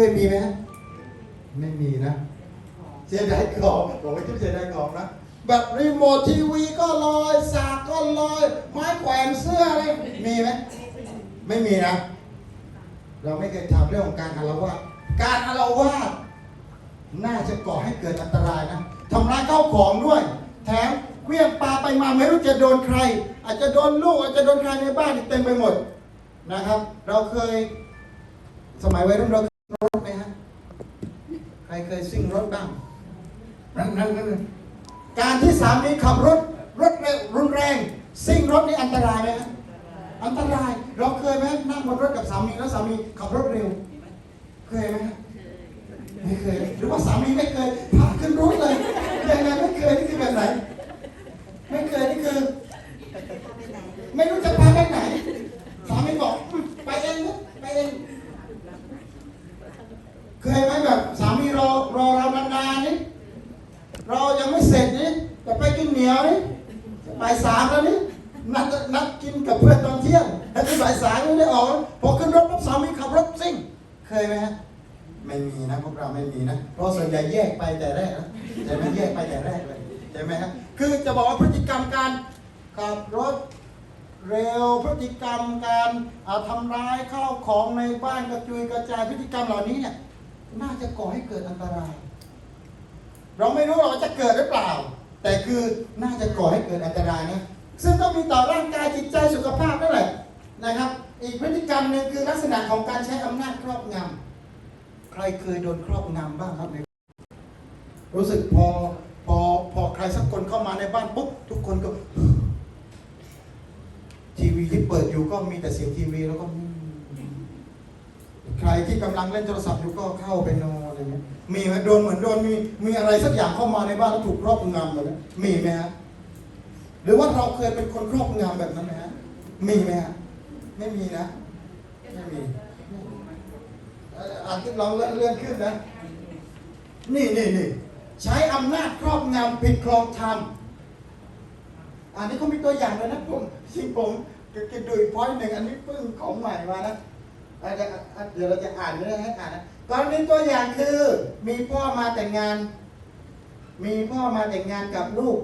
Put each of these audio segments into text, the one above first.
เคยมีไหมฮะไม่มีนะเสียดายของผมไม่ใช่เสียดายของนะแบบรีโมททีวีก็ลอยสากก็ลอย ไม้แขวนเสื้ออะไรมีไหมไม่มีนะ เราไม่เคยทำเรื่องของการอาละวาดการอาละวาดน่าจะก่อให้เกิดอันตรายนะทำร้ายเข้าของด้วย แถมเคลื่องปลาไปมาไม่รู้จะโดนใคร อาจจะโดนลูกอาจจะโดนใครในบ้านเต็มไปหมดนะครับ เราเคยสมัยวัยรุ่นเรา รถไหมฮะ ใครเคยซิ่งรถบ้างนั่นนั่นนั่นการที่สามีขับรถรถเร็วรุนแรง ซิ่งรถนี่อันตรายไหมฮะ อันตราย เราเคยไหมนั่งบนรถกับสามีแล้วสามีขับรถเร็ว เคยไหมฮะ ไม่เคย หรือว่าสามีไม่เคยพาขึ้นรถเลยยังไงไม่เคยนี่คือแบบไหน ไม่เคยนี่คือ ไม่รู้จะพาไปไหน สามีบอกอืมไปเองนะไปเอง เคยไหมแบบสามีรอรอเรานานๆนี่เรายังไม่เสร็จนี่จะไปกินเหนียวนี่บ่ายสามแล้วนี่นัดนัดกินกับเพื่อนตอนเที่ยงแล้วที่บ่ายสามไม่ได้ออกนะพอขึ้นรถปั๊บสามีขับรถซิ่ง เคยไหมฮะไม่มีนะพวกเราไม่มีนะเพราะส่วนใหญ่แยกไปแต่แรกนะแต่ไม่แยกไปแต่แรกเลยใช่ไหมฮะคือจะบอกว่าพฤติกรรมการขับรถ เร็วพฤติกรรมการอ่าทำร้ายข้าวของในบ้านกระจุ ยกระจายพฤติกรรมเหล่านี้เนี่ยน่าจะก่อให้เกิดอันตราย เราไม่รู้หราจะเกิดหรือเปล่า แต่คือน่าจะก่อให้เกิดอันตรายนะซึ่งต้องมีต่อร่างกายจิตใจสุขภาพนั่นแหละนะครับ อีกพฤติกรรมหนึ่งคือลักษณะของการใช้อำนาจครอบงำใครเคยโดนครอบงำบ้างครับในรู้สึกพอพอพอใครสักคนเข้ามาในบ้านปุ๊บทุกคนก็ ทีวีที่เปิดอยู่ก็มีแต่เสียงทีวีแล้วก็ ใครที่กำลังเล่นโทรศัพท์อยู่ก็เข้าไปนอนอะไรเงี้ยมีไหมโดนเหมือนโดนมีมีอะไรสักอย่างเข้ามาในบ้านแล้วถูกครอบงำแบบนั้มีไหมฮะหรือว่าเราเคยเป็นคนครอบงำแบบนั้นไหมฮะมีไหมฮะไม่มีนะไม่มีอานที่เราเลื่อนเลื่อนขึ้นนะ นี่นี่นี่ใช้อำนาจครอบงำผิดครองธรรมอันนี้เขามีตัวอย่างเลยนะผมจริงผมจะดูอีกพอยต์หนึ่งอันนี้เพิ่งของใหม่มานะ อะเดี๋ยวอะเดี๋ยวเราจะอ่านเรื่องให้อ่านนะกรณีตัวอย่างคือ มีพ่อมาแต่งงาน มีพ่อมาแต่งงานกับลูก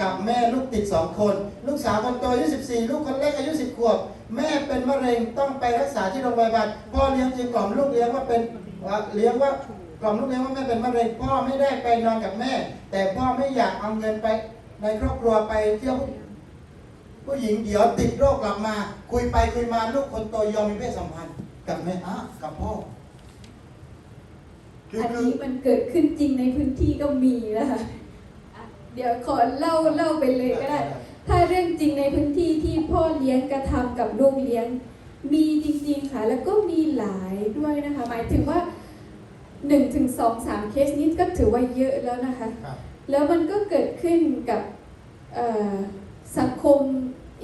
กับแม่ลูกติดสองคน ลูกสาวคนโตอายุ14 ลูกคนเล็กอายุ 10 ขวบ แม่เป็นมะเร็งต้องไปรักษาที่โรงพยาบาลพ่อเลี้ยงจึงกล่อมลูกเลี้ยงว่าเป็นเลี้ยงว่ากล่อมลูกเลี้ยงว่าแม่เป็นมะเร็งพ่อไม่ได้ไปนอนกับแม่ แต่พ่อไม่อยากเอาเงินไปในครอบครัวไปเที่ยวผู้หญิงเดี๋ยวติดโรคกลับมา คุยไปคุยมาลูกคนโตยอมมีเพศสัมพันธ์ กับแม่อะกับพ่อคืออันคือนี้มันเกิดขึ้นจริงในพื้นที่ก็มีนะคะอะเดี๋ยวขอเล่าเล่าไปเลยก็ได้ ถ้าเรื่องจริงในพื้นที่ที่พ่อเลี้ยงกระทำกับลูกเลี้ยง มีจริง ๆ ค่ะ แล้วก็มีหลายด้วยนะคะ หมายถึงว่า1ถึง2 3เคสนี้ก็ถือว่าเยอะแล้วนะคะครับแล้วมันก็เกิดขึ้นกับเอ่อสังคม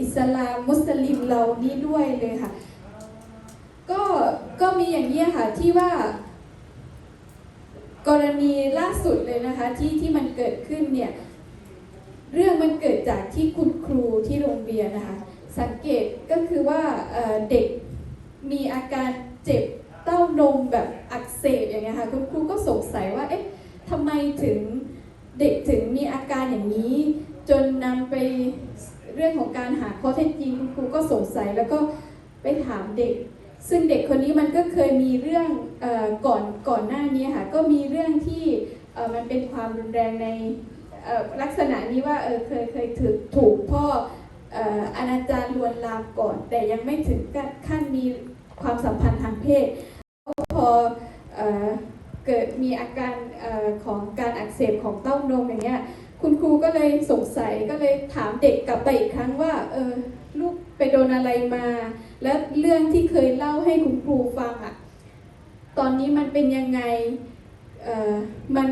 อิสลามมุสลิมเรานี่ด้วยเลยค่ะ ก็ก็มีอย่างนี้ค่ะที่ว่ากรณีล่าสุดเลยนะคะที่ที่มันเกิดขึ้นเนี่ยเรื่องมันเกิดจากที่คุณครูที่โรงเรียนนะคะสังเกตก็คือว่าเเด็กมีอาการเจ็บเต้านมแบบอักเสบอย่างเงี้ยค่ะคุณครูก็สงสัยว่าเอ๊ะทำไมถึงเด็กถึงมีอาการอย่างนี้ จนนำไปเรื่องของการหาข้อเท็จจริงคุณครูก็สงสัยแล้วก็ไปถามเด็ก ซึ่งเด็กคนนี้มันก็เคยมีเรื่องอก่อนก่อนหน้านี้ค่ะก็มีเรื่องที่มันเป็นความรุนแรงในลักษณะนี้ว่าเเคยเคยถูกถูกพ่ออนาจารลวนลามก่อน แต่ยังไม่ถึงขั้นมีความสัมพันธ์ทางเพศพอเอเกิดมีอาการออของการอักเสบของเต้านมอย่างเงี้ยคุณครูก็เลยสงสัยก็เลยถามเด็กกลับไปอีกครั้งว่าเออลูกไปโดนอะไรมา และเรื่องที่เคยเล่าให้คุณครูฟังอะตอนนี้มันเป็นยังไงเออมัน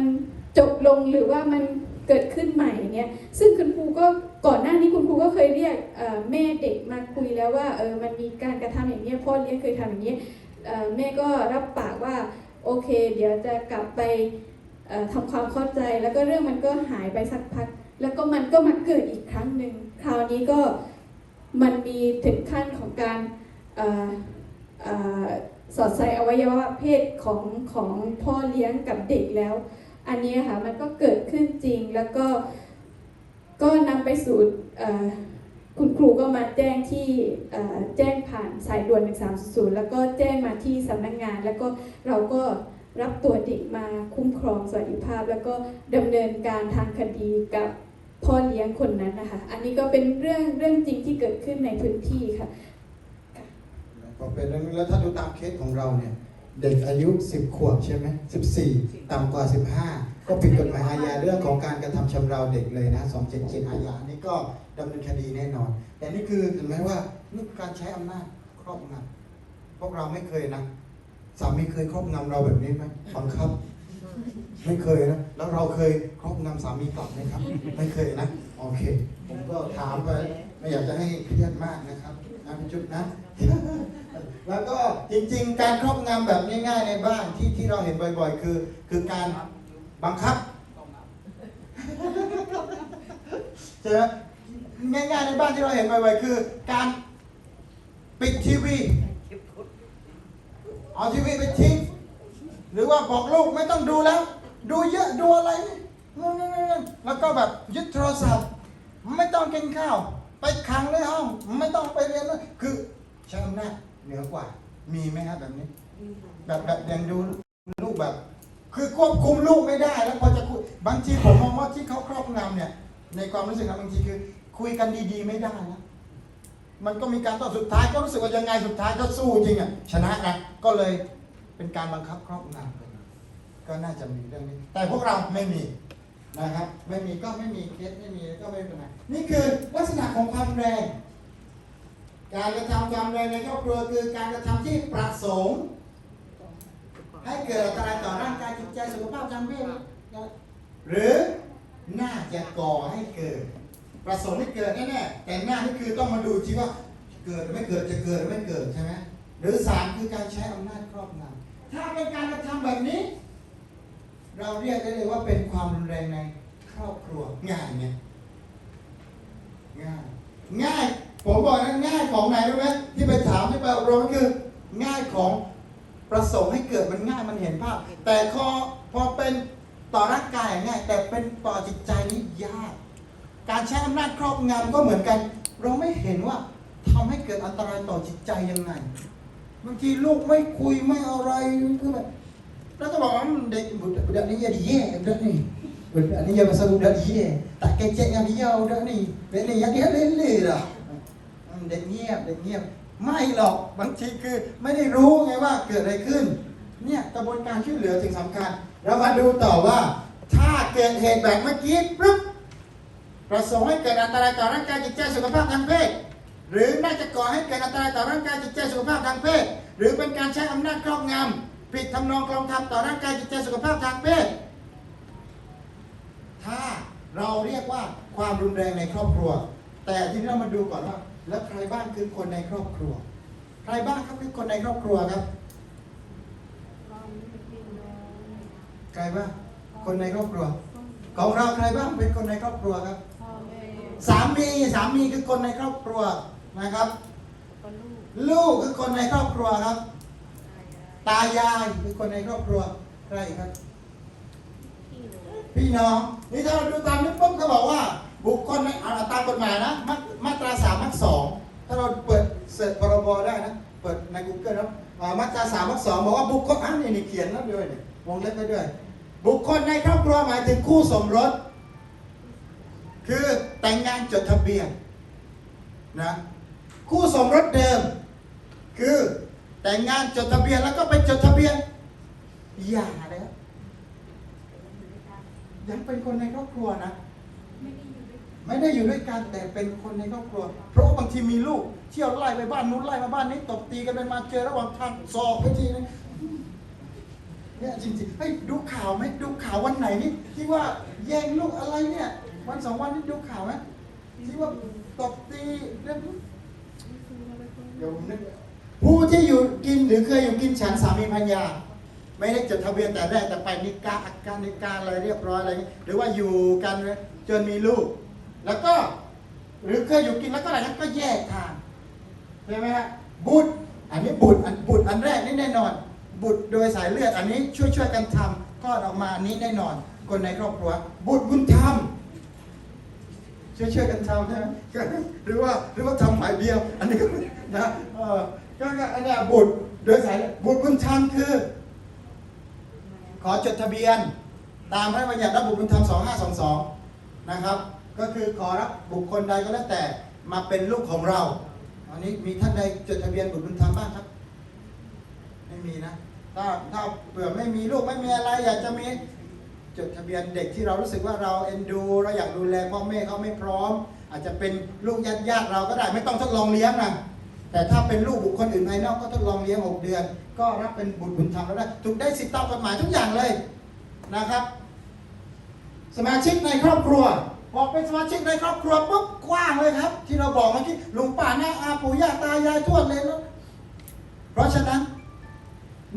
จบลงหรือว่ามันเกิดขึ้นใหม่เนี่ย ซึ่งคุณครูก็ก่อนหน้านี้คุณครูก็เคยเรียกแม่เด็กมาคุยแล้วว่าเออมันมีการกระทำอย่างนี้ยพ่อเลี้ยงเคยทำอย่างนี้เอ่อแม่ก็รับปากว่าโอเค เดี๋ยวจะกลับไปเอ่อทำความเข้าใจ แล้วก็เรื่องมันก็หายไปสักพัก แล้วก็มันก็มาเกิดอีกครั้งหนึ่งคราวนี้ก็ มันมีถึงขั้นของการออสอดใส่อวัยวะเพศของของพ่อเลี้ยงกับเด็กแล้ว อันนี้ค่ะมันก็เกิดขึ้นจริงแล้วก็ก็นำไปสู่คุณครูก็มาแจ้งที่แจ้งผ่านสายด่วน 1300 แล้วก็แจ้งมาที่สำนักงาน แล้วก็เราก็รับตัวเด็กมาคุ้มครองสวัสดิภาพ แล้วก็ดำเนินการทางคดีกับ พ่อเลี้ยงคนนั้นนะคะ อันนี้ก็เป็นเรื่องเรื่องจริงที่เกิดขึ้นในพื้นที่ค่ะก็เป็นเรื่องแล้วถ้าดูตามเคสของเราเนี่ย เด็กอายุ 10 ขวบใช่ไหม14 ต่ำกว่า 15 ก็ผิดกฎหมายอาญาเรื่องของการกระทำชำเราเด็กเลยนะ277อาญานี่ก็ดำเนินคดีแน่นอน แต่นี่คือเห็นไหมว่านี่การใช้อำนาจครอบงำพวกเราไม่เคยนะสามีเคยครอบงำเราแบบนี้ไหมบังคับ ไม่เคยนะ แล้วเราเคยครอบงำสามีกลับไหมครับ ไม่เคยนะ โอเค ผมก็ถามไป ไม่อยากจะให้เครียดมากนะครับนะพี่จุดนะ แล้วก็จริง ๆ การครอบงำแบบง่าย ๆ ในบ้านที่ที่เราเห็นบ่อย ๆ คือ คือการบังคับใช่ไหมง่ายๆในบ้านที่เราเห็นบ่อยๆคือ การปิดทีวีเอาทีวีไปทิ้งหรือว่าบอกลูกไม่ต้องดูแล้ว ดูเยอะดูอะไรนู่นๆๆๆแล้วก็แบบยึดโทรศัพท์ ไม่ต้องกินข้าว ไปขังในห้อง ไม่ต้องไปเรียนเลยคือใช้อำนาจเหนือกว่า มีไหมครับแบบนี้ แบบแบบยังดูลูกแบบ คือควบคุมลูกไม่ได้แล้วพอจะคุยบางทีผมมองว่าที่เขาครอบงำเนี่ย ในความรู้สึกนะบางทีคือ คุยกันดีๆไม่ได้นะมันก็มีการต่อสุดท้ายก็รู้สึกว่ายังไงสุดท้ายก็สู้จริงอะชนะนะก็เลยเป็นการบังคับครอบงำกัน ก็น่าจะมีเรื่องนี้ แต่พวกเราไม่มีนะครับ ไม่มีก็ไม่มีเคสไม่มีก็ไม่เป็นไรนี่คือลักษณะของความแรง การกระทำความแรงในครอบครัวคือการกระทำที่ประสงค์ให้เกิดอันตรายต่อร่างกายจิตใจสุขภาพทางเพศหรือน่าจะก่อให้เกิด ประสงค์ให้เกิดแน่ๆแต่หน้านี่คือต้องมาดูที่ว่าเกิดไม่เกิดจะเกิดไม่เกิดใช่ไหมหรือสามคือการใช้อำนาจครอบงำถ้าเป็นการกระทำแบบนี้ เราเรียกได้เลยว่าเป็นความรุนแรงในครอบครัวง่ายไงง่ายง่ายผมบอกนะง่ายของไหนรู้ไหมที่ไปถามที่ไปอบรมคือ ง่ายของประสงค์ให้เกิดมันง่ายมันเห็นภาพ แต่พอพอเป็นต่อร่างกายง่าย แต่เป็นต่อจิตใจนี่ยาก การใช้อำนาจครอบงำก็เหมือนกัน เราไม่เห็นว่าทำให้เกิดอันตรายต่อจิตใจยังไงบางทีลูกไม่คุยไม่อะไรคือแบบ แล้วก็บอกว่าเด็กบุตรนี้ jadi ye budak ni budak ni ya pasal budak ye tak kecek dengan dia budak ni budak ni yang dia lele dah เด็กเงียบเด็กเงียบไม่หรอกบางทีคือไม่ได้รู้ไงว่าเกิดอะไรขึ้น เนี่ยกระบวนการช่วยเหลือจึงสำคัญ เรามาดูต่อว่า ถ้าเกิดเหตุแบบเมื่อกี้ปุ๊บประสงค์ให้เกิดอันตรายต่อร่างกายจิตใจสุขภาพทางเพศหรือน่าจะก่อให้เกิดอันตรายต่อร่างกายจิตใจสุขภาพทางเพศหรือเป็นการใช้อำนาจครอบงำ ผิดทำนองคลองธรรมต่อร่างกายจิตใจสุขภาพทางเพศถ้าเราเรียกว่าความรุนแรงในครอบครัว แต่ทีนี้เรามาดูก่อนว่า แล้วใครบ้างคือคนในครอบครัว ใครบ้างครับคือคนในครอบครัวครับใครบ้างคนในครอบครัว ของเราใครบ้างเป็นคนในครอบครัวครับสามีสามีคือคนในครอบครัวนะครับ ลูกคือคนในครอบครัวครับ ตายายคือคนในครอบครัวใครอีกครับ พี่น้องนี่ถ้าเราดูตามนี้ปุ๊บเขาบอกว่า บุคคลในอ่าตามกฎหมายนะมามาตราสามมาตราสองถ้าเราเปิดเสิร์ชพรบได้นะเปิดใน Google นะอ่ามาตราสามมาตราสองบอกว่าบุคคลอ่านี่นี่เขียนแล้วด้วยนี่วงเล็บไปด้วย บุคคลในครอบครัวหมายถึงคู่สมรส คือแต่งงานจดทะเบียนนะคู่สมรสเดิม คือ แต่งงานจดทะเบียนแล้วก็ไปจดทะเบียนหย่าแล้วยังเป็นคนในครอบครัวนะ ไม่ได้อยู่ด้วยกันแต่เป็นคนในครอบครัว เพราะบางทีมีลูก เที่ยวไล่ไปบ้านนู้นไล่มาบ้านนี้ตบตีกันไปมาเจอระหว่างทางสอกไปทีนึงเนี่ยจริงๆเฮ้ยดูข่าวไหมดูข่าววันไหนนี่ที่ว่าแย่งลูกอะไรเนี่ย วันสองวันนี้ดูข่าวไหมที่ว่าตบตีเรื่องเดี๋ยวผมนึกผู้ที่อยู่ กินหรือเคยอยู่กินฉันสามีภรรยา ไม่ได้จดทะเบียนแต่แรกแต่ไปนิกาอาการนิกาอะไรเรียบร้อยอะไรหรือว่าอยู่กันจนมีลูก แล้วก็หรือเคยอยู่กินแล้วก็อะไรนั้นก็แยกทางใช่ไหมฮะบุตรอันนี้บุตรอันบุตรอันแรกนี่แน่นอน บุตรโดยสายเลือดอันนี้ช่วยช่วยกันทำคลอออกมาอันนี้แน่นอน คนในครอบครัว บุตรบุญธรรมช่วยช่วยกันทำใช่ไหมหรือว่าหรือว่าทำฝ่ายเดียว อันนี้ก็นะเออ ก็อันนี้บุตรโดยสายบุตรบุญธรรมคือ ขอจดทะเบียน ตามพระราชบัญญัติรับบุตรบุญธรรม 2522 นะครับ ก็คือขอรับบุคคลใดก็แล้วแต่มาเป็นลูกของเราอันนี้มีท่านใดจดทะเบียนบุตรบุญธรรมบ้างครับ ไม่มีนะ ถ้าถ้าเผื่อไม่มีลูกไม่มีอะไร อยากจะมีจดทะเบียนเด็กที่เรารู้สึกว่าเราเอ็นดู เราอยากดูแลพ่อแม่เขาไม่พร้อม อาจจะเป็นลูกญาติญาติเราก็ได้ไม่ต้องทดลองเลี้ยงนะ แต่ถ้าเป็นลูกบุคคลอื่นภายนอกก็ทดลองเลี้ยงหกเดือน ก็รับเป็นบุตรบุญธรรมแล้วได้ถูกได้สิทธิตามกฎหมายทุกอย่างเลยนะครับ สมาชิกในครอบครัวบอกเป็นสมาชิกในครอบครัวปุ๊บกว้างเลยครับ ที่เราบอกเมื่อกี้ลุงป้าน้าอาปู่ย่าตายายทวดเลยแล้วเพราะฉะนั้น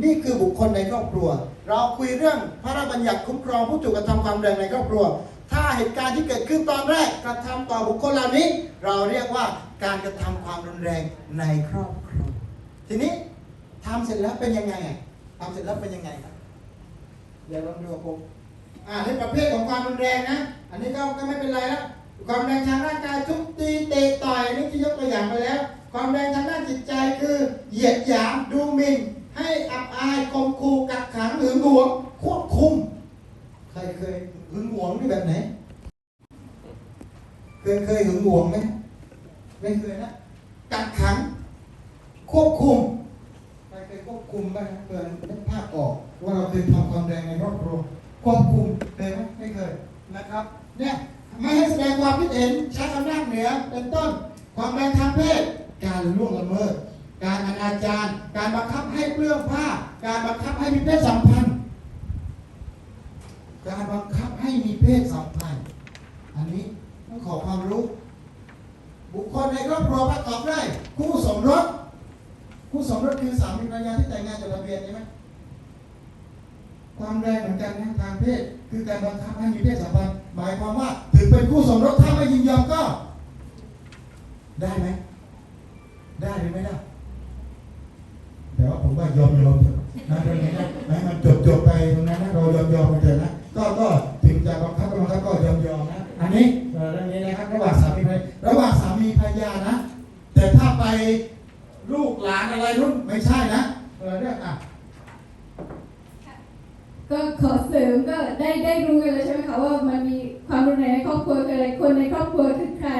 นี่คือบุคคลในครอบครัว เราคุยเรื่องพระราชบัญญัติคุ้มครองผู้ถูกกระทำความแรงในครอบครัว ถ้าเหตุการณ์ที่เกิดขึ้นตอนแรกกระทำต่อบุคคลเหล่านี้ เราเรียกว่าการกระทำความรุนแรงในครอบครัวทีนี้ทำเสร็จแล้วเป็นยังไงอะทำเสร็จแล้วเป็นยังไงครับเดี๋ยวลองดูกับผมอ่าในประเภทของความรุนแรงนะ อันนี้ก็ก็ไม่เป็นไรแล้วความแรงทางร่างกายทุบตีเตะต่อยนี่ที่ยกตัวอย่างไปแล้ว ความแรงทางด้านจิตใจคือเหยียดหยามดูหมิ่นให้อับอายข่มขู่กักขังหรือหวงควบคุม ใครเคย หึงหวงนี่แบบไหน เคยเคยหึงหวงไหมไม่เคยนะกักขัง ควบคุมใครเคยควบคุมบ้างเพื่อนนึกภาพออก ว่าเราเคยทำความแรงในครอบครัวควบคุมเคยไหมไม่เคยนะครับ เนี่ยไม่ให้แสดงความคิดเห็นใช้อำนาจเหนือเป็นต้น ความแรงทางเพศ การล่วงละเมิด การอนาจารการบังคับให้เปลื้องผ้า การบังคับให้มีเพศสัมพันธ์ การบังคับให้มีเพศสัมพันธ์ อันนี้ต้องขอความรู้ บุคคลในครอบครัวประกอบได้คู่สมรสคู่สมรสคือสามีภรรยาที่แต่งงานจดทะเบียนใช่ไหมความแรงเหมือนกันนะทางเพศ คือการบังคับให้มีเพศสัมพันธ์ หมายความว่าถึงเป็นคู่สมรสถ้าไม่ยินยอมก็ ได้ไหมได้หรือไม่ได้ แต่ว่าผมว่ายอมยอมเถอะนะตรงนี้นะให้มันจบจบไปตรงนั้นนะเรายอมยอมกันเถอะนะ ก็ก็ถึงจะบังคับก็บังคับก็ยอมยอมนะอันนี้เรื่องนี้นะครับระหว่างสามีภรรยาระหว่างสามีภรรยานะ แต่ถ้าไปลูกหลานอะไรรุ่นไม่ใช่นะเออเนี่ยอะก็ขอเสริมก็ได้ได้รู้กันแล้วใช่ไหมคะว่ามันมีความรุนแรงในครอบครัวคืออะไรคนในครอบครัวคือใคร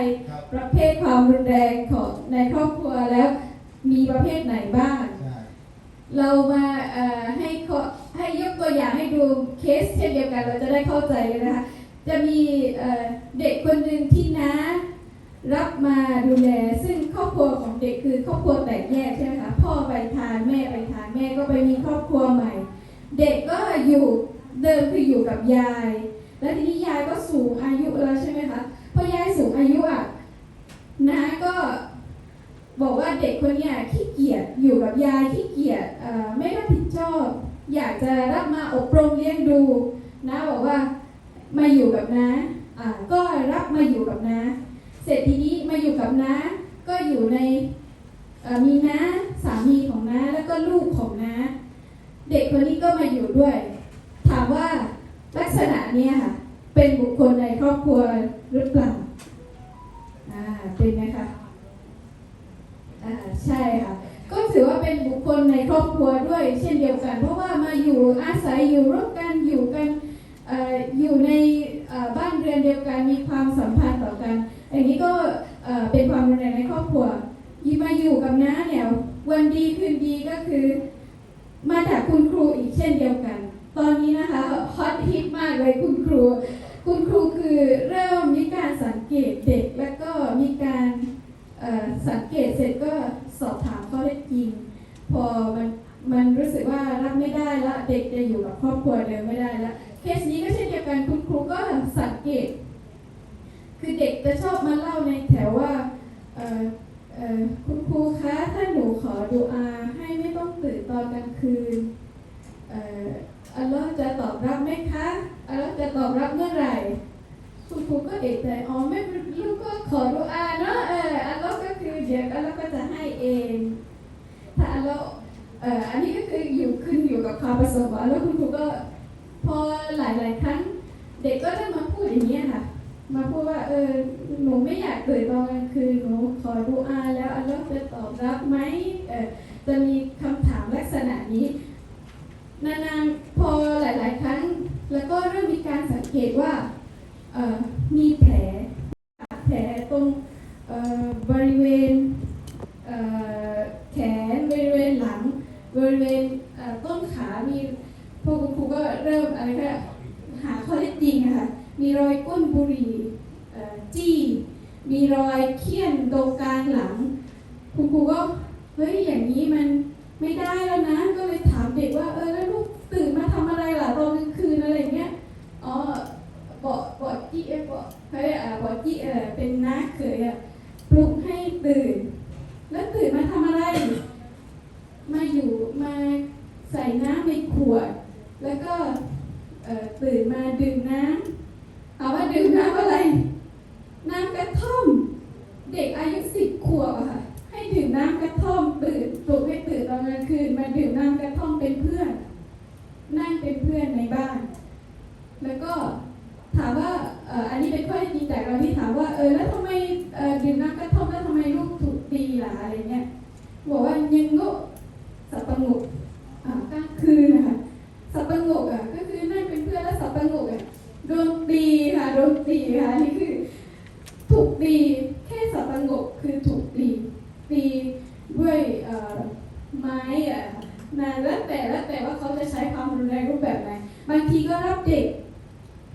ประเภทความรุนแรงของในครอบครัวแล้ว มีประเภทไหนบ้าง เรามาให้ข้อ ให้ยกตัวอย่างให้ดูเคสเช่นเดียวกันเราจะได้เข้าใจเลยนะคะ จะมีเด็กคนหนึ่งที่น้ารับมาดูแลซึ่งครอบครัวของเด็กคือครอบครัวแตกแยกใช่ไหมคะพ่อไปทานแม่ไปทานแม่ก็ไปมีครอบครัวใหม่ เด็กก็อยู่เดิมคืออยู่กับยาย แล้วทีนี้ยายก็สูงอายุแล้วใช่ไหมคะพอยายสูงอายุอะน้าก็บอกว่าเด็กคนเนี้ยขี้เกียจอยู่กับยายขี้เกียจไม่รับผิดชอบ อยากจะรับมาอบรมเลี้ยงดูน้าบอกว่ามาอยู่กับน้าอ่าก็รับมาอยู่กับน้าเสร็จทีนี้มาอยู่กับน้าก็อยู่ในมีน้าสามีของน้าแล้วก็ลูกของน้าเด็กคนนี้ก็มาอยู่ด้วย ถามว่าลักษณะเนี้ยค่ะเป็นบุคคลในครอบครัวหรือเปล่าอ่าเป็นไหมคะอ่าใช่ค่ะ ก็ถือว่าเป็นบุคคลในครอบครัวด้วย เช่นเดียวกัน เพราะว่ามาอยู่อาศัยอยู่ร่วมกันอยู่กันออยู่ในบ้านเรือนเดียวกันมีความสัมพันธ์ต่อกัน อย่างนี้ก็เป็นความรุนแรงในครอบครัวยี่มาอยู่กับน้าเนี่ยวันดีคืนดีก็คือ มาจากคุณครูอีกเช่นเดียวกัน ตอนนี้นะคะฮอตฮิตมากเลยคุณครู คุณครูคือเริ่มมีการสังเกตเด็กแล้วก็มีการสังเกตเสร็จก็ สอบถามข้อเท็จจริง พอมันมันรู้สึกว่ารับไม่ได้ละเด็กจะอยู่กับครอบครัวเดิมไม่ได้ละเคสนี้ก็เช่นเดียวกันคุณครูก็สังเกต คือเด็กจะชอบมาเล่าในแถวว่าคุณครูคะถ้าหนูขอดูอาให้ไม่ต้องตื่นตอนกลางคืนอัลเลอฮ์จะตอบรับไหมคะอัลเลอฮ์จะตอบรับเมื่อไหร่ คุณครูก็เอกใจอ๋อไม่ลูกก็ขอดูอาเนาะเอออัลเลอฮ์ แล้วอันนี้ก็คืออยู่ขึ้นอยู่กับความประสงค์แล้วคุณครูก็พอหลาย ๆ ครั้ง เด็กก็ได้มาพูดอย่างนี้ค่ะ มาพูดว่าเออหนูไม่อยากตื่นตอนกลางคืนหนูขอดูอาแล้วอัลเลอฮ์จะตอบรับไหมเออจะมีคำถามลักษณะนี้นานๆพอหลาย ๆ ครั้ง แล้วก็เริ่มมีการสังเกตว่ามีแผลแผลตรงบริเวณเอ่อแขนบริเวณหลัง บริเวณต้นขามีพวกคุณครูก็เริ่มอะไรก็หาข้อเท็จจริงอะค่ะมีรอยก้นบุหรี่จี้ มีรอยเคี่ยนตรงกลางหลัง คุณครูก็เฮ้ยอย่างนี้มันไม่ได้แล้วนะ ก็เลยถามเด็กว่าเออแล้วลูกตื่นมาทำอะไรล่ะตอนกลางคืนอะไรเงี้ย อ๋อบอกบอกจี้เออบอกเฮ้ยอ่าบอกจี้เออเป็นน้าเขยอะปลุกให้ตื่น แล้วตื่นมาทำอะไร มาอยู่มาใส่น้ำในขวด แล้วก็ตื่นมาดื่มน้ำเอาว่าดื่มน้ำอะไร น้ำกระท่อม เด็กอายุสิบขวบอะค่ะให้ดื่มน้ำกระท่อมตื่นปลุกให้ตื่นตอนกลางคืนมาดื่มน้ำกระท่อมเป็นเพื่อน นั่งเป็นเพื่อนในบ้าน แล้วก็ถามว่าอันนี้เป็นข้อเท็จจริงจากเราที่ถามว่าเออแล้วทำไมดื่มน้ำกระท่อมแล้วทำไมลูกถูกตีล่ะอะไรเงี้ยบอกว่ายังโง่ ปะงกกลางคืนนะคะสับปะงกอะก็คือนั่งเป็นเพื่อนแล้วสับปะงกอะโดนตีค่ะโดนตีค่ะนี่คือ ถูกตีแค่สับปะงกคือถูกตีตีด้วยไม้อะนะแล้วแต่แล้วแต่ว่าเขาจะใช้ความรุนแรงรูปแบบไหนบางทีก็รับเด็ก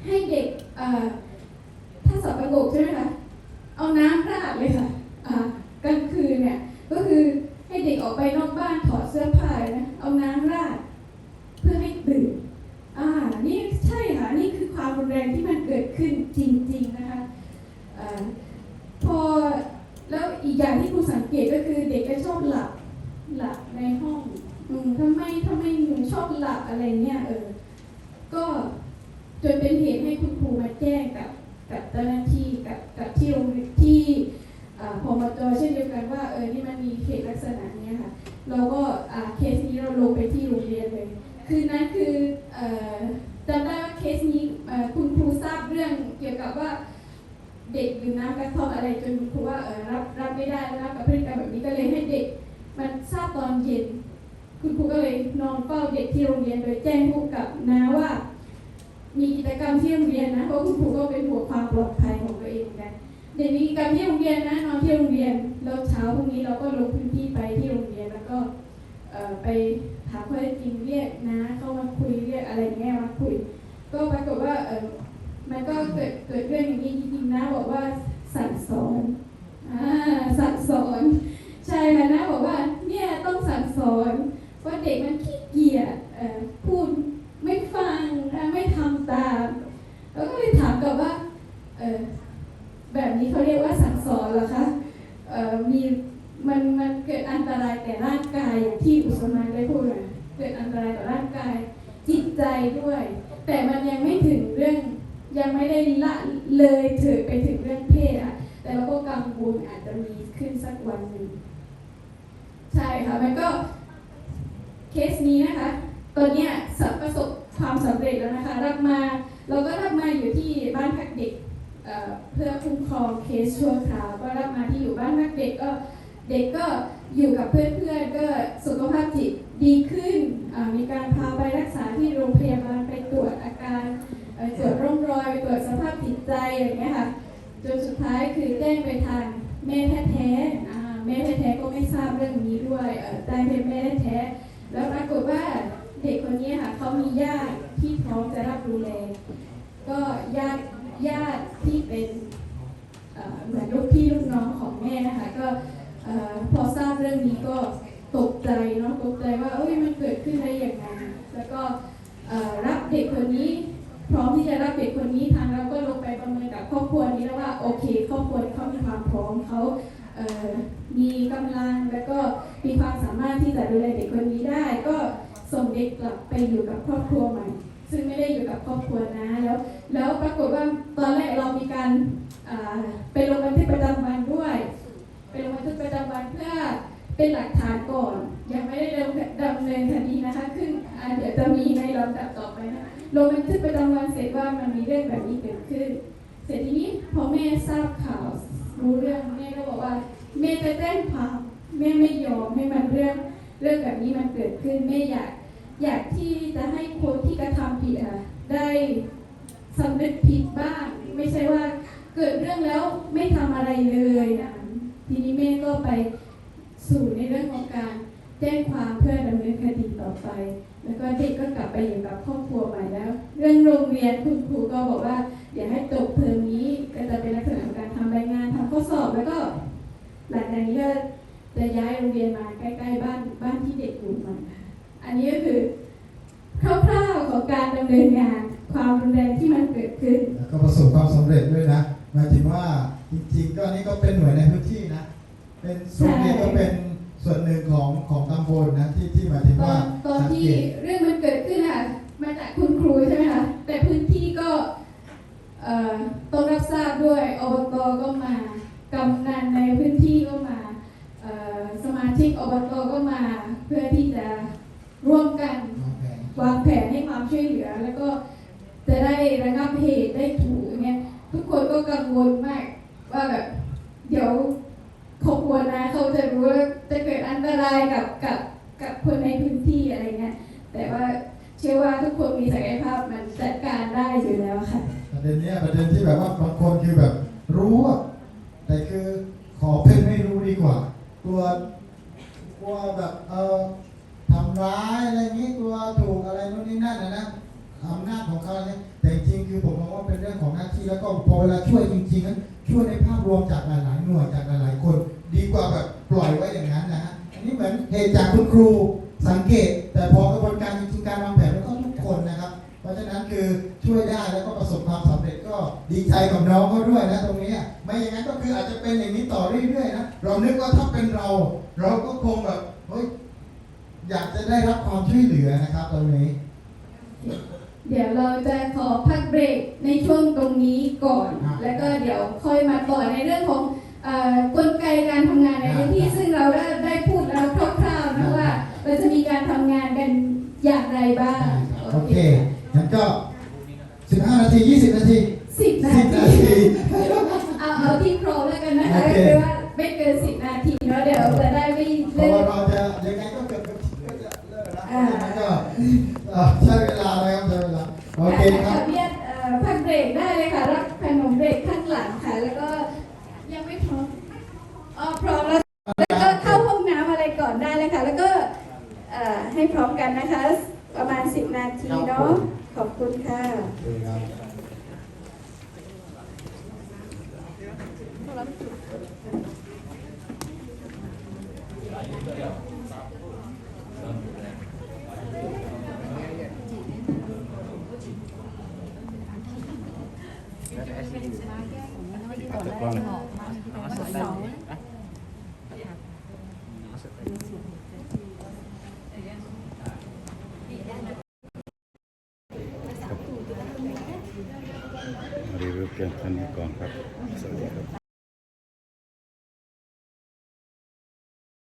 ให้เด็กเอ่อถ้าสับประงกใช่ไหมคะเอาน้ำราดเลยค่ะอ่ากลางคืนเนี่ยก็คือให้เด็กออกไปนอกบ้านถอดเสื้อผ้านะเอาน้ำราด เพื่อให้ตื่นอ่านี่ใช่ค่ะนี่คือความรุนแรงที่มันเกิดขึ้นจริง ๆนะคะ อ่า พอแล้วอีกอย่างที่ครูสังเกตก็คือเด็กก็ชอบหลับหลับในห้องอืมทำไมทำไมหนูชอบหลับอะไรเนี่ยเออ ก็จนเป็นเหตุให้คุณครูมาแจ้งกับ กับนะว่า มีกิจกรรมที่โรงเรียนนะเพราะคุณครูก็เป็นห่วงความปลอดภัยของตัวเองกันเด็กมีกิจกรรมที่โรงเรียนนะนอนที่โรงเรียนแล้วเช้าพรุ่งนี้เราก็ลงพื้นที่ไปที่โรงเรียนแล้วก็ไปถามข้อเท็จจริงเรียกนะเข้ามาคุยเรียกอะไรเงี้ยมาคุย ก็ปรากฏว่าเออมันก็เกิดเกิดเรื่องอย่างนี้จริงๆนะบอกว่าสั่งสอนอ่าสั่งสอนใช่ค่ะนะบอกว่าเนี่ยต้องสั่งสอนว่าเด็กมันขี้เกียจเอ่อพูดไม่ฟัง อ่าไม่ทำตามแล้วก็เลยถามกลับว่าเออแบบนี้เขาเรียกว่าสั่งสอนเหรอคะเออมีมันมันเกิดอันตรายแก่ร่างกายอย่างที่อุสมานได้พูดนะเกิดอันตรายต่อร่างกายจิตใจด้วย แต่มันยังไม่ถึงเรื่องยังไม่ได้ละเลยเถิดไปถึงเรื่องเพศอะแต่เราก็กังวลอาจจะมีขึ้นสักวันหนึ่งใช่ค่ะมันก็เคสนี้นะคะ ตอนเนี้ยสัป ความสำเร็จแล้วนะคะ รับมาเราก็รับมาอยู่ที่บ้านพักเด็กเเพื่อคุ้มครองเคสชั่วคราวก็รับมาที่อยู่บ้านพักเด็กก็เด็กก็อยู่กับเพื่อนๆก็สุขภาพจิตดีขึ้น มีการพาไปรักษาที่โรงพยาบาลไปตรวจอาการตรวจร่องรอยไปตรวจสภาพจิตใจอย่างเงี้ยค่ะจนสุดท้ายคือแจ้งไปทางแม่แท้ๆแม่แท้ๆก็ไม่ทราบเรื่องนี้ด้วยเอ่อแจ้งไปแม่แท้แล้วปรากฏว่า ญาติที่พร้อมจะรับดูแล ก็ญาติญาติที่เป็นเหมือนลูกพี่ลูกน้องของแม่นะคะ ก็พอทราบเรื่องนี้ก็ตกใจเนาะตกใจว่าเอ้ยมันเกิดขึ้นได้อยังไงแล้วก็รับเด็กคนนี้ พร้อมที่จะรับเด็กคนนี้ทางเราก็ลงไปประเมินกับครอบครัวนี้แล้วว่าโอเคครอบครัวเขามีความพร้อมเขามีกำลังแล้วก็มีความสามารถที่จะดูแลเด็กคนนี้ได้ก็ ส่งเด็กกลับไปอยู่กับครอบครัวใหม่ ซึ่งไม่ได้อยู่กับครอบครัวนะแล้ว แล้วปรากฏว่าตอนแรกเรามีการไปลงบันทึกประจำวันด้วยไปลงบันทึกประจำวันเพื่อเป็นหลักฐานก่อน ยังไม่ได้ดำดำเนินคดีนะคะขึ้นเดี๋ยวจะมีในลำดับต่อไปนะคะลงบันทึกประจำวันเสร็จว่ามันมีเรื่องแบบนี้เกิดขึ้น เสร็จทีนี้พอแม่ทราบข่าวรู้เรื่องแม่ก็บอกว่าแม่จะแจ้งความแม่ไม่ยอมให้มันเรื่องเรื่องแบบนี้มันเกิดขึ้นแม่อยาก อยากที่จะให้คนที่กระทำผิดอะได้สำนึกผิดบ้าง ไม่ใช่ว่าเกิดเรื่องแล้วไม่ทำอะไรเลยนะทีนี้แม่ก็ไปสู่ในเรื่องของการแจ้งความเพื่อดำเนินคดีต่อไป แล้วก็เด็กก็กลับไปอยู่กับครอบครัวใหม่แล้ว เรื่องโรงเรียนคุณครูก็บอกว่า อย่าให้ตกเทอมนี้ก็จะเป็นลักษณะของการทำรายงานทำข้อสอบแล้วก็ หลังจากนี้ก็จะย้ายโรงเรียนมาใกล้ ๆ บ้านบ้านที่เด็กอยู่ใหม่ นนี้ก็คือคร่าวๆของการดำเนินงานความรุนแรงที่มันเกิดขึ้นแล้วก็ประสบความสำเร็จด้วยนะหมายถึงว่าจริงๆ ก็นี่ก็เป็นหน่วยในพื้นที่นะ เป็นส่วนนี้ก็เป็นส่วนหนึ่งของของตำบลนะที่ที่หมายถึงตอว่านตอนสังที่เกตเรื่องมันเกิดขึ้นค่ะมาจากคุณครูใช่ไหมคะแต่พื้นที่ก็เอ่อต้องรับทราบด้วยอบตก็มากำนันในพื้นที่ก็มาเอ่อสมาชิกอบตก็มาเพื่อที่จะ ร่วมกันวางแผนวางแผนให้ความช่วยเหลือ แล้วก็จะได้ระงับเหตุได้ถูกอย่างเงี้ยทุกคนก็กังวลมาก ว่าแบบเดี๋ยวขบวนนะเขาจะรู้ว่าจะเกิดอันตรายกับกับกับคนในพื้นที่อะไรเงี้ยแต่ว่าเชื่อว่าทุกคนมีศักยภาพมันจัดการได้อยู่แล้วค่ะประเด็นเนี้ยประเด็นที่แบบว่าบางคนคือแบบรู้อะแต่คือขอเพ่นไม่รู้ดีกว่าตัวกลัวแบบเออทำร้ายอะไรนี้กลัวถูกอะไรนู่นนี่นั่นนะนะอำนาจของเขาเนี่ยแต่จริงคือผมมองว่าเป็นเรื่องของหน้าที่แล้วก็พอเวลาช่วยจริงๆนั้นช่วยในภาพรวมจากหลายๆหน่วยจากหลายๆคน ดีกว่าแบบปล่อยไว้อย่างนั้นนะฮะอันนี้เหมือนเหตุจากคุณครูสังเกต แต่พอกระบวนการจริงๆการวางแผนมันก็ทุกคนนะครับ เพราะฉะนั้นคือช่วยได้แล้วก็ประสบความสำเร็จก็ดีใจกับน้องเขาด้วยนะตรงนี้ไม่อย่างนั้นก็คืออาจจะเป็นอย่างนี้ต่อเรื่อยๆนะเรานึกว่าถ้าเป็นเรา เราก็คงแบบเฮ้ย อยากจะได้รับความช่วยเหลือนะครับตรงนี้ เดี๋ยวเราจะขอพักเบรกในช่วงตรงนี้ก่อน ครับ แล้วก็เดี๋ยวค่อยมาต่อในเรื่องของเอ่อกลไกการทำงานในพื้นที่ครับซึ่งเราได้ได้พูดแล้วคร่าวๆนะว่าเราจะมีการทำงานกันอย่างไรบ้างโอเคงั้นก็ 15 นาที 20 นาที สิบนา10นาทีที เอาเอาที่โปรแล้วกันนะคะโอก็เค คือว่าไม่เกินสิบนาทีเนาะเดี๋ยวจะได้ไม่เพเล่ราะนว่าเราจะยังไงก็ นะเพราะฉะนั้นก็เอ่อใช้เวลานะครับใช้เวลาโอเคครับเบียดเอ่อพักเบรกได้เลยค่ะรับขนมเบรกข้างหลังค่ะ แล้วก็ยังไม่พร้อมอ๋อพร้อมแล้วแล้วก็เข้าห้องน้ำอะไรก่อนได้เลยค่ะ แล้วก็เอ่อให้พร้อมกันนะคะ ประมาณ 10 นาทีเนาะขอบคุณค่ะโอเคครับ